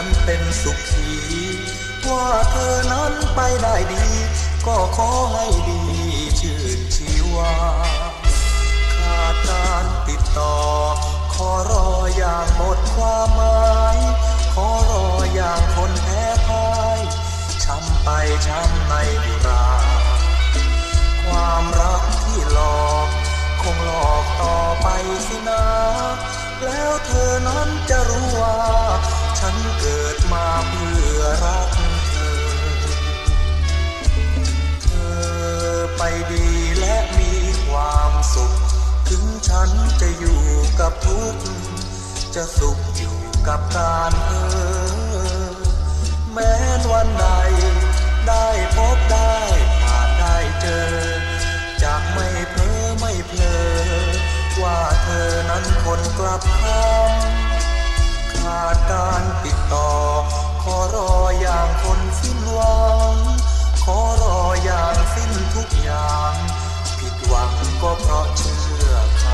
นั้นเป็นสุขี ว่าเธอนั้นไปได้ดี ก็ขอให้ดีชื่นชีวาขาดการติดต่อ ขอรออย่างหมดความหมายขอรออย่างคนแพ้พ่ายช้ำไปช้ำในบุรา ความรักที่หลอกคงหลอกต่อไปสินะ แล้วเธอนั้นจะรู้ว่า ฉันเกิดมาเพื่อรักเธอ เธอไปดีและมีความสุข ถึงฉันจะอยู่กับทุกข์จะสุขอยู่กับการเธอ แม้นวันใดได้พบได้ผ่านได้เจอ จากไม่เพ้อไม่เพลอว่าเธอนั้นคนกลับคำ ขาดการติดต่อ ขอรออย่างคนสิ้นหวัง ขอรออย่างสิ้นทุกอย่าง ผิดหวังก็เพราะเชื่อค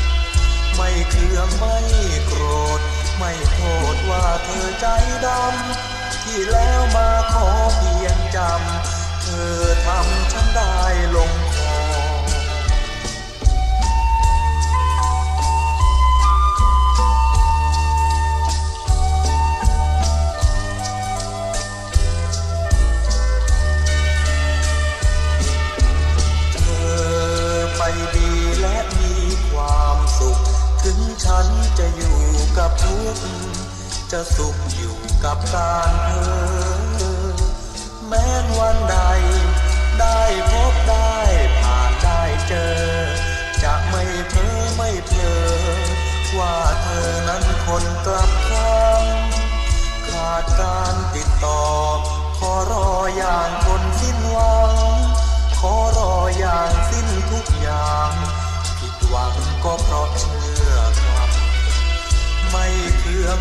ำไม่เคืองไม่โกรธ ไม่โทษว่าเธอใจดำที่แล้วมาขอ จะอยู่กับทุกข์จะสุขอยู่กับการเพ้อ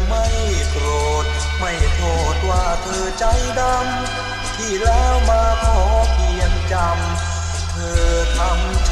ไม่โกรธ ไม่โทษว่าเธอใจดำ ที่แล้วมาขอเพียงจำ เธอทำ